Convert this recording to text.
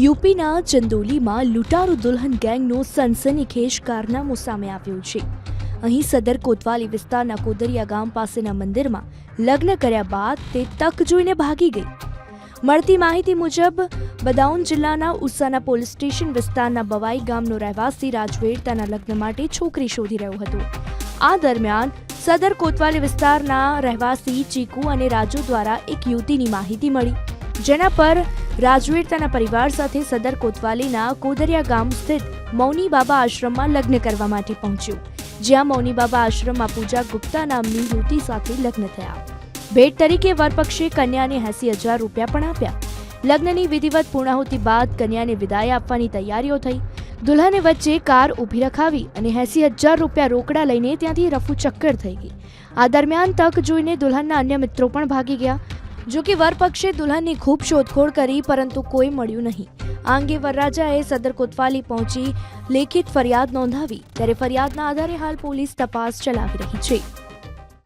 યુપીના ચંદોલીમાં લૂંટારૂ દુલ્હન ગેંગનું સનસનીખેજ કારનામું સામે આવ્યું છે. અહીં સદર કોતવાલી વિસ્તારના કોદરિયા ગામ પાસેના મંદિરમાં લગ્ન કર્યા બાદ તે તક જોઈને ભાગી ગઈ. મળતી માહિતી મુજબ, બદાઉન જિલ્લાના ઉસાના પોલીસ સ્ટેશન વિસ્તારના બવાઈ ગામનો રહેવાસી રાજવેર તેના લગ્ન માટે છોકરી શોધી રહ્યો હતો. આ દરમિયાન સદર કોતવાલી વિસ્તારના રહેવાસી ચીકુ અને રાજુ દ્વારા એક યુવતીની માહિતી મળી, જેના પર રાજવીર તેના પરિવાર સાથે સદર કોતવાલીના કોદરિયા ગામ સ્થિત મૌની બાબા આશ્રમમાં લગ્ન કરવા માટે પહોંચ્યું. જ્યાં મૌની બાબા આશ્રમમાં પૂજા ગુપ્તા નામની યુવતી સાથે લગ્ન થયા. ભેટ તરીકે વરપક્ષે કન્યાને એંસી હજાર રૂપિયા પણ આપ્યા. લગ્નની વિધિવત પૂર્ણાહુતિ બાદ કન્યાને વિદાય આપવાની તૈયારીઓ થઈ. દુલ્હને વચ્ચે કાર ઊભી રખાવી અને એંસી હજાર રૂપિયા રોકડા લઈને ત્યાંથી રફુ ચક્કર થઈ ગઈ. આ દરમિયાન તક જોઈને દુલ્હનના અન્ય મિત્રો પણ ભાગી ગયા. જો કે વરપક્ષે દુલ્હનની ખૂબ શોધખોળ કરી, પરંતુ કોઈ મળ્યું નહીં. આ અંગે વરરાજાએ સદર કોતવાલી પહોંચી લેખિત ફરિયાદ નોંધાવી. ત્યારે ફરિયાદના આધારે હાલ પોલીસ તપાસ ચલાવી રહી છે.